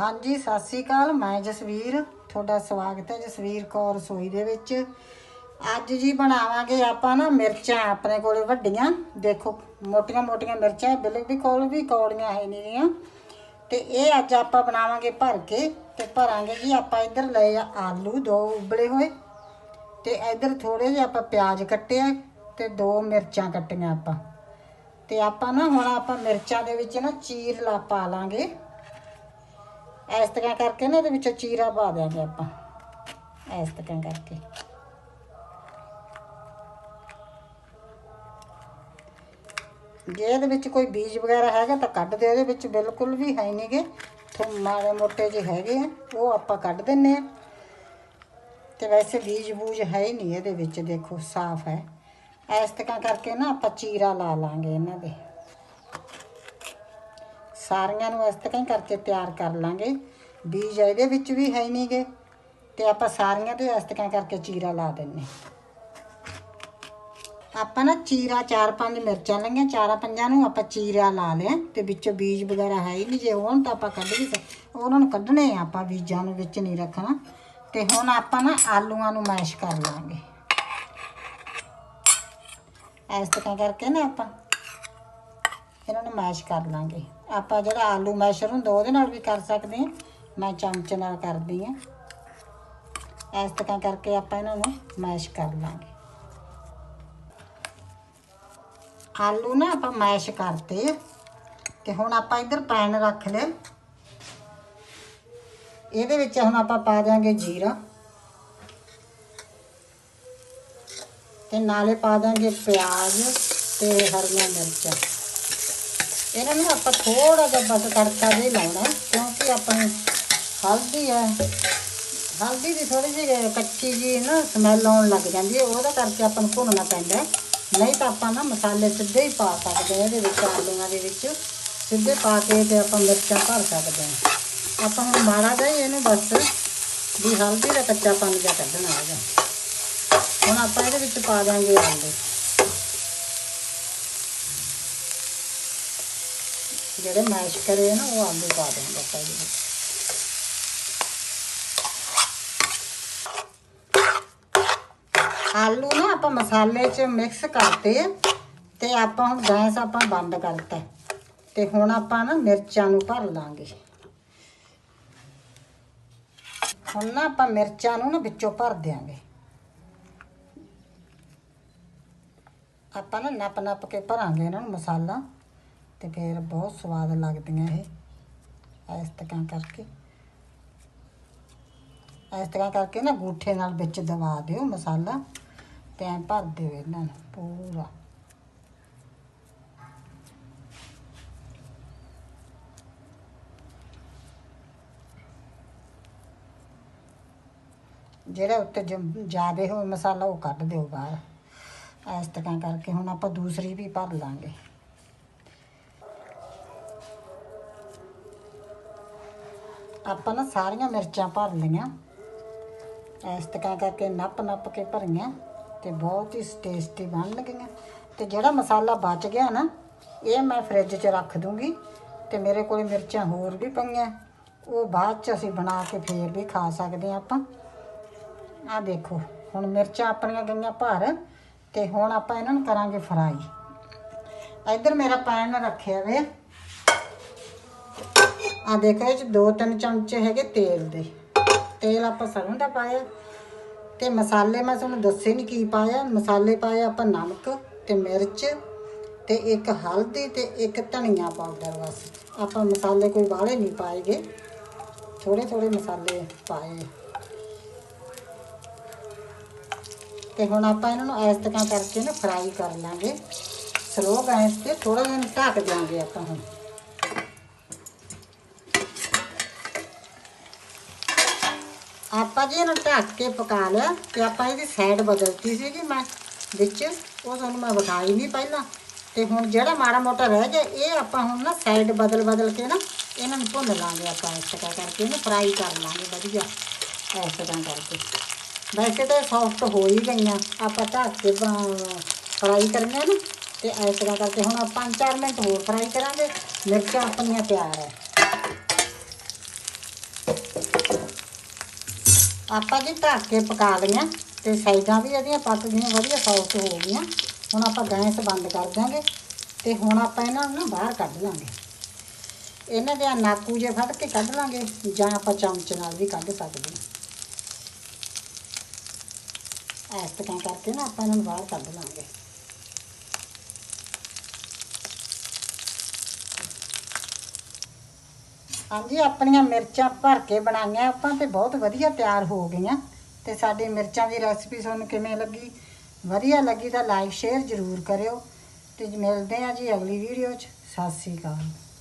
ਹਾਂਜੀ, ਸਤਿ ਸ੍ਰੀ ਅਕਾਲ। ਮੈਂ ਜਸਵੀਰ, ਤੁਹਾਡਾ ਸਵਾਗਤ ਹੈ ਜਸਵੀਰ ਕੌਰ ਰਸੋਈ ਦੇ ਵਿੱਚ। ਅੱਜ ਜੀ ਬਣਾਵਾਂਗੇ ਆਪਾਂ ਨਾ ਮਿਰਚਾਂ ਆਪਣੇ ਕੋਲੇ ਵੱਡੀਆਂ। ਦੇਖੋ, ਮੋਟੀਆਂ ਮੋਟੀਆਂ ਮਿਰਚਾਂ ਬਿਲਕੁਲ ਵੀ ਕੌੜੀਆਂ ਹੈ ਨਹੀਂ ਗੀਆਂ। ਤੇ ਇਹ ਅੱਜ ਆਪਾਂ ਬਣਾਵਾਂਗੇ ਭਰ ਕੇ ਤੇ ਭਰਾਂਗੇ ਜੀ ਆਪਾਂ ਇੱਧਰ ਲਏ ਆ ਆਲੂ, ਦੋ ਉਬਲੇ ਹੋਏ। ਤੇ ਇੱਧਰ ਥੋੜੇ ਜਿਹੇ ਆਪਾਂ ਪਿਆਜ਼ ਕੱਟੇ ਆ ਤੇ ਦੋ ਮਿਰਚਾਂ ਕੱਟੀਆਂ ਆਪਾਂ। ਤੇ ਆਪਾਂ ਨਾ ਹੁਣ ਆਪਾਂ ਮਿਰਚਾਂ ਦੇ ਵਿੱਚ ਨਾ ਚੀਰਲਾ ਪਾ ਲਾਂਗੇ। ਇਸ ਤਰ੍ਹਾਂ ਕਰਕੇ ਨਾ ਇਹਦੇ ਵਿੱਚ ਚੀਰਾ ਪਾ ਦਿਆਂਗੇ ਆਪਾਂ। ਇਸ ਤਰ੍ਹਾਂ ਕਰਕੇ। ਜੇ ਇਹਦੇ ਵਿੱਚ ਕੋਈ ਬੀਜ ਵਗੈਰਾ ਹੈਗਾ ਤਾਂ ਕੱਢ ਦਿਓ, ਇਹਦੇ ਵਿੱਚ ਬਿਲਕੁਲ ਵੀ ਹੈ ਨਹੀਂਗੇ। ਥੋ ਮਾੜੇ ਮੋਟੇ ਜਿਹੇ ਹੈਗੇ ਆ, ਉਹ ਆਪਾਂ ਕੱਢ ਦਿੰਨੇ ਆ। ਤੇ ਵੈਸੇ ਬੀਜ ਬੂਜ ਹੈ ਹੀ ਨਹੀਂ ਇਹਦੇ ਵਿੱਚ, ਦੇਖੋ ਸਾਫ਼ ਹੈ। ਇਸ ਤਰ੍ਹਾਂ ਕਰਕੇ ਨਾ ਆਪਾਂ ਚੀਰਾ ਲਾ ਲਾਂਗੇ ਇਹਨਾਂ ਦੇ। ਸਾਰੀਆਂ ਨੂੰ ਇਸ ਤਰ੍ਹਾਂ ਹੀ ਕਰਕੇ ਤਿਆਰ ਕਰ ਲਾਂਗੇ। ਬੀਜ ਇਹਦੇ ਵਿੱਚ ਵੀ ਹੈ ਨਹੀਂਗੇ ਤੇ ਆਪਾਂ ਸਾਰੀਆਂ ਤੇ ਇਸ ਤਰ੍ਹਾਂ ਕਰਕੇ ਚੀਰਾ ਲਾ ਦਿੰਨੇ ਆਪਾਂ ਨਾ ਚੀਰਾ ਚਾਰ ਪੰਜ ਮਿਰਚਾਂ ਲਈਆਂ, ਚਾਰਾਂ ਪੰਜਾਂ ਨੂੰ ਆਪਾਂ ਚੀਰਾ ਲਾ ਲਿਆ। ਤੇ ਵਿੱਚੋਂ ਬੀਜ ਵਗੈਰਾ ਹੈ ਹੀ ਨਹੀਂ ਜੇ ਹੋਣ ਤਾਂ ਆਪਾਂ ਕੱਢ ਵੀ ਉਹਨਾਂ ਨੂੰ ਕੱਢਣੇ ਆ ਆਪਾਂ ਬੀਜਾਂ ਨੂੰ ਵਿੱਚ ਨਹੀਂ ਰੱਖਣਾ। ਤੇ ਹੁਣ ਆਪਾਂ ਨਾ ਆਲੂਆਂ ਨੂੰ ਮੈਸ਼ ਕਰ ਲਾਂਗੇ। ਇਸ ਤਰ੍ਹਾਂ ਕਰਕੇ ਨਾ ਆਪਾਂ ਇਹਨਾਂ ਨੂੰ ਮੈਸ਼ ਕਰ ਲਾਂਗੇ। ਆਪਾਂ ਜਿਹੜਾ ਆਲੂ ਮੈਸ਼ਰ ਹੁੰਦਾ, ਉਹਦੇ ਨਾਲ ਵੀ ਕਰ ਸਕਦੇ ਹਾਂ। ਮੈਂ ਚਮਚ ਨਾਲ ਕਰਦੀ ਹਾਂ। ਇਸ ਤਰ੍ਹਾਂ ਕਰਕੇ ਆਪਾਂ ਇਹਨਾਂ ਨੂੰ ਮੈਸ਼ ਕਰ ਲਾਂਗੇ। ਆਲੂ ਨਾ ਆਪਾਂ ਮੈਸ਼ ਕਰਤੇ ਆ। ਤੇ ਹੁਣ ਆਪਾਂ ਇੱਧਰ ਪੈਨ ਰੱਖ ਲਿਆ ਇਹਦੇ ਵਿੱਚ ਹੁਣ ਆਪਾਂ ਪਾ ਦਿਆਂਗੇ ਜੀਰਾ। ਤੇ ਨਾਲੇ ਪਾ ਦਾਂਗੇ ਪਿਆਜ਼ ਤੇ ਹਰੀਆਂ ਮਿਰਚਾਂ। ਇਹਨਾਂ ਨੂੰ ਆਪਾਂ ਥੋੜਾ ਜਿਹਾ ਬਸ ਤੜਕਾ ਦੇ ਲਾਉਣਾ, ਕਿਉਂਕਿ ਆਪਾਂ ਹਲਦੀ ਹੈ ਹਲਦੀ ਦੀ ਥੋੜੀ ਜਿਹੀ ਕੱਚੀ ਜੀ ਨਾ ਸਮੈਲ ਆਉਣ ਲੱਗ ਜਾਂਦੀ ਹੈ, ਉਹਦਾ ਕਰਕੇ ਆਪਾਂ ਨੂੰ ਭੁੰਨਣਾ ਪੈਂਦਾ ਨਹੀਂ ਤਾਂ ਆਪਾਂ ਨਾ ਮਸਾਲੇ ਸਿੱਧੇ ਹੀ ਪਾ ਸਕਦੇ ਹਾਂ ਇਹਦੇ ਵਿੱਚ, ਆਲੂਆਂ ਦੇ ਵਿੱਚ। ਸਿੱਧੇ ਪਾ ਕੇ ਤੇ ਆਪਾਂ ਮਿਰਚਾਂ ਭਰ ਸਕਦੇ ਹਾਂ। ਆਪਾਂ ਹੁਣ ਮਾੜਾ ਜਿਹਾ ਹੀ ਇਹਨੂੰ ਬਸ ਵੀ ਹਲਦੀ ਦਾ ਕੱਚਾ ਕੱਚਾਪਨ ਜਿਹਾ ਕੱਢਣਾ ਹੈਗਾ। ਹੁਣ ਆਪਾਂ ਇਹਦੇ ਵਿੱਚ ਪਾ ਦਾਂਗੇ ਆਲੂ। ਜਿਹੜੇ ਮੈਸ਼ ਕਰੇ ਨਾ, ਉਹ ਆਲੂ ਪਾ ਦਾਂਗੇ ਆਪਾਂ ਇਹਦੇ ਵਿੱਚ। ਆਲੂ ਨਾ ਆਪਾਂ ਮਸਾਲੇ 'ਚ ਮਿਕਸ ਕਰਤੇ ਤੇ ਆਪਾਂ ਹੁਣ ਗੈਸ ਆਪਾਂ ਬੰਦ ਕਰਤਾ ਤੇ ਹੁਣ ਆਪਾਂ ਨਾ ਮਿਰਚਾਂ ਨੂੰ ਭਰ ਲਾਂਗੇ। ਹੁਣ ਨਾ ਆਪਾਂ ਮਿਰਚਾਂ ਨੂੰ ਨਾ ਵਿੱਚੋਂ ਭਰ ਦਿਆਂਗੇ। ਆਪਾਂ ਨਾ ਨੱਪ ਨੱਪ ਕੇ ਭਰਾਂਗੇ ਇਹਨਾਂ ਨੂੰ ਮਸਾਲਾ। ਤੇ ਫਿਰ ਬਹੁਤ ਸਵਾਦ ਲੱਗਦੀਆਂ ਇਹ ਇਸ ਤਰ੍ਹਾਂ ਕਰਕੇ। ਇਸ ਤਰ੍ਹਾਂ ਕਰਕੇ ਨਾ ਗੂਠੇ ਨਾਲ ਵਿੱਚ ਦਬਾ ਦਿਓ ਮਸਾਲਾ ਤੇ ਐਂ ਭਰ ਦਿਓ ਇਹਨਾਂ ਨੂੰ ਪੂਰਾ। ਜਿਹੜਾ ਉੱਤੇ ਜਿਆਦੇ ਹੋਵੇ ਮਸਾਲਾ ਉਹ ਕੱਢ ਦਿਓ ਬਾਹਰ। ਇਸ ਤਰ੍ਹਾਂ ਕਰਕੇ ਹੁਣ ਆਪਾਂ ਦੂਸਰੀ ਵੀ ਭਰ ਲਾਂਗੇ। ਆਪਾਂ ਨਾ ਸਾਰੀਆਂ ਮਿਰਚਾਂ ਭਰ ਲਈਆਂ। ਇਸ ਤਰ੍ਹਾਂ ਕਰਕੇ ਨੱਪ ਨੱਪ ਕੇ ਭਰੀਆਂ ਤੇ ਬਹੁਤ ਹੀ ਟੇਸਟੀ ਬਣ ਲੱਗੀਆਂ। ਤੇ ਜਿਹੜਾ ਮਸਾਲਾ ਬਚ ਗਿਆ ਨਾ, ਇਹ ਮੈਂ ਫ੍ਰਿਜ 'ਚ ਰੱਖ ਦੂੰਗੀ ਤੇ ਮੇਰੇ ਕੋਲ ਮਿਰਚਾਂ ਹੋਰ ਵੀ ਪਈਆਂ। ਉਹ ਬਾਅਦ 'ਚ ਅਸੀਂ ਬਣਾ ਕੇ ਫੇਰ ਵੀ ਖਾ ਸਕਦੇ ਹਾਂ ਆਪਾਂ। ਆ ਦੇਖੋ, ਹੁਣ ਮਿਰਚਾਂ ਆਪਣੀਆਂ ਗਈਆਂ ਭਰ ਤੇ ਹੁਣ ਆਪਾਂ ਇਹਨਾਂ ਨੂੰ ਕਰਾਂਗੇ ਫਰਾਈ ਇੱਧਰ ਮੇਰਾ ਪੈਨ ਰੱਖਿਆ ਵੇ ਆ ਦੇਖੋ ਇਹ ਚ ਦੋ ਤਿੰਨ ਚਮਚੇ ਹੈਗੇ ਤੇਲ ਦੇ। ਤੇਲ ਆਪਾਂ ਸਰੋਂ ਦਾ ਪਾਇਆ। ਤੇ ਮਸਾਲੇ ਮੈਂ ਤੁਹਾਨੂੰ ਦੱਸੇ ਨਹੀਂ ਕੀ ਪਾਇਆ। ਮਸਾਲੇ ਪਾਏ ਆਪਾਂ ਨਮਕ ਤੇ ਮਿਰਚ ਤੇ ਇੱਕ ਹਲਦੀ ਤੇ ਇੱਕ ਧਨੀਆ ਪਾਊਡਰ ਬਸ। ਆਪਾਂ ਮਸਾਲੇ ਕੋਈ ਬਾਹਲੇ ਨਹੀਂ ਪਾਏਗੇ। ਥੋੜੇ ਥੋੜੇ ਮਸਾਲੇ ਪਾਏ। ਤੇ ਹੁਣ ਆਪਾਂ ਇਹਨਾਂ ਨੂੰ ਇਸ ਤਰ੍ਹਾਂ ਕਰਕੇ ਨਾ ਫਰਾਈ ਕਰ ਲਾਂਗੇ। ਸਲੋ ਗੈਸ ਤੇ ਥੋੜਾ ਜਿਹਾ ਢੱਕ ਦਿਆਂਗੇ ਆਪਾਂ ਹੁਣ। ਆਪਾਂ ਜੀ ਇਹਨੂੰ ਢੱਕ ਕੇ ਪਕਾ ਲਿਆ ਤੇ ਆਪਾਂ ਇਹਦੀ ਸਾਈਡ ਬਦਲਤੀ ਸੀਗੀ ਮੈਂ, ਵਿੱਚ। ਉਹ ਤੁਹਾਨੂੰ ਮੈਂ ਵਿਖਾਈ ਨਹੀਂ ਪਹਿਲਾਂ। ਤੇ ਹੁਣ ਜਿਹੜਾ ਮਾੜਾ ਮੋਟਾ ਰਹਿ ਗਿਆ, ਇਹ ਆਪਾਂ ਹੁਣ ਨਾ ਸਾਈਡ ਬਦਲ ਬਦਲ ਕੇ ਨਾ ਇਹਨਾਂ ਨੂੰ ਭੁੰਨ ਲਾਂਗੇ ਆਪਾਂ ਇਸ ਤਰ੍ਹਾਂ ਕਰਕੇ ਇਹਨੂੰ ਫਰਾਈ ਕਰ ਲਾਂਗੇ ਵਧੀਆ, ਇਸ ਤਰ੍ਹਾਂ ਕਰਕੇ। ਵੈਸੇ ਤਾਂ ਸੌਫਟ ਹੋ ਹੀ ਗਈਆਂ। ਆਪਾਂ ਢੱਕ ਕੇ ਫਰਾਈ ਕਰਨੀਆਂ ਨਾ, ਤੇ ਇਸ ਤਰ੍ਹਾਂ ਕਰਕੇ ਹੁਣ ਆਪਾਂ 5-4 ਮਿੰਟ ਹੋਰ ਫਰਾਈ ਕਰਾਂਗੇ। ਮਿਰਚਾਂ ਆਪਣੀਆਂ ਤਿਆਰ ਹੈ ਆਪਾਂ ਜੀ ਢੱਕ ਕੇ ਪਕਾ ਲਈਆਂ ਤੇ ਸਾਈਡਾਂ ਵੀ ਇਹਦੀਆਂ ਪੱਕ ਗਈਆਂ ਵਧੀਆ ਸੌਫਟ ਹੋ ਗਈਆਂ। ਹੁਣ ਆਪਾਂ ਗੈਸ ਬੰਦ ਕਰ ਦਾਂਗੇ ਤੇ ਹੁਣ ਆਪਾਂ ਇਹਨਾਂ ਨੂੰ ਨਾ ਬਾਹਰ ਕੱਢ ਲਾਂਗੇ। ਇਹਨਾਂ ਦੇ ਨਾਕੂ ਜੇ ਫੜ ਕੇ ਕੱਢ ਲਾਂਗੇ ਜਾਂ ਆਪਾਂ ਚਮਚ ਨਾਲ ਵੀ ਕੱਢ ਸਕਦੇ ਹਾਂ। ਇਸ ਤਰ੍ਹਾਂ ਕਰਕੇ ਨਾ ਆਪਾਂ ਇਹਨਾਂ ਨੂੰ ਬਾਹਰ ਕੱਢ ਲਾਂਗੇ। ਹਾਂਜੀ, ਆਪਣੀਆਂ ਮਿਰਚਾਂ ਭਰ ਕੇ ਬਣਾਈਆਂ। ਆਪਾਂ ਤੇ ਬਹੁਤ ਵਧੀਆ ਤਿਆਰ ਹੋ ਗਈਆਂ। ਤੇ ਸਾਡੀ ਮਿਰਚਾਂ ਦੀ ਰੈਸਪੀ ਤੁਹਾਨੂੰ ਕਿਵੇਂ ਲੱਗੀ? ਵਧੀਆ ਲੱਗੀ ਤਾਂ ਲਾਈਕ ਸ਼ੇਅਰ ਜ਼ਰੂਰ ਕਰਿਓ। ਤੇ ਮਿਲਦੇ ਆ ਜੀ ਅਗਲੀ ਵੀਡੀਓ 'ਚ। ਸਤਿ ਸ੍ਰੀ ਅਕਾਲ।